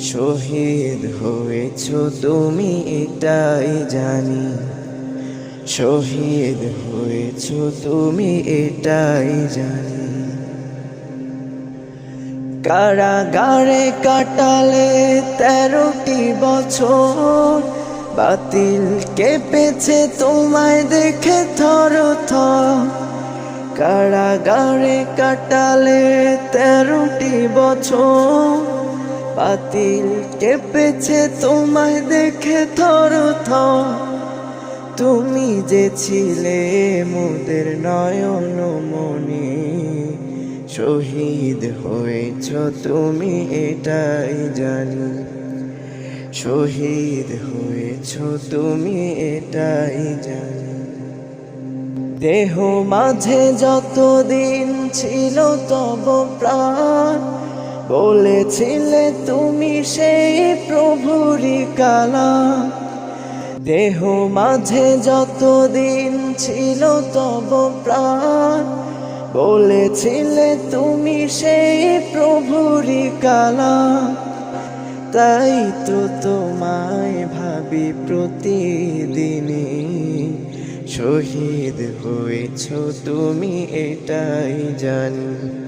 শহীদ হয়েছ তুমি এটাই জানি। শহীদ হয়েছ তুমি এটাই জানি। কারাগারে কাটালে তেরোটি বছর, বাতিল কেঁপেছে তোমায় দেখে থর কারাগারে কাটালে তেরোটি বছর বাতিল কেঁপেছে তোমায় দেখে থর তুমি যে ছিলে মোদের নয়ন মনে শহীদ হয়েছ তুমি এটাই জানি। শহীদ হয়েছ তুমি এটাই জানি। দেহ মাঝে যতদিন ছিল তব প্রাণ বলেছিলে তুমি সেই প্রভুরি কালা দেহ মাঝে যতদিন ছিল তব প্রাণ। বলেছিলে তুমি সেই প্রভুরি কালা তাই তো তোমায় ভাবি প্রতিদিনই। শহীদ হয়েছ তুমি, এটাই জানি।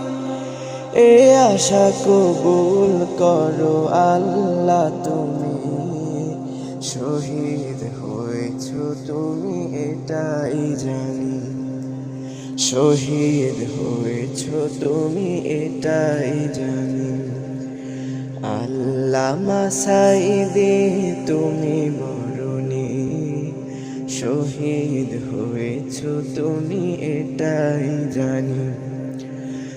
এ আশা কবুল করো আল্লাহ তুমি। শহীদ হয়েছ তুমি, এটাই জানি। শহীদ হয়েছ তুমি, এটাই জানি। আল্লামা সাইদে তুমি মরণি। শহীদ হয়েছ তুমি, এটাই জানি।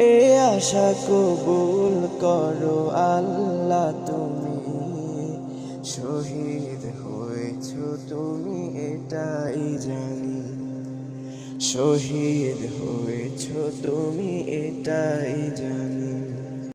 এ আশা কবুল করো আল্লাহ তুমি। শহীদ হয়েছ তুমি, এটাই জানি। শহীদ হয়েছ তুমি, এটাই জানি।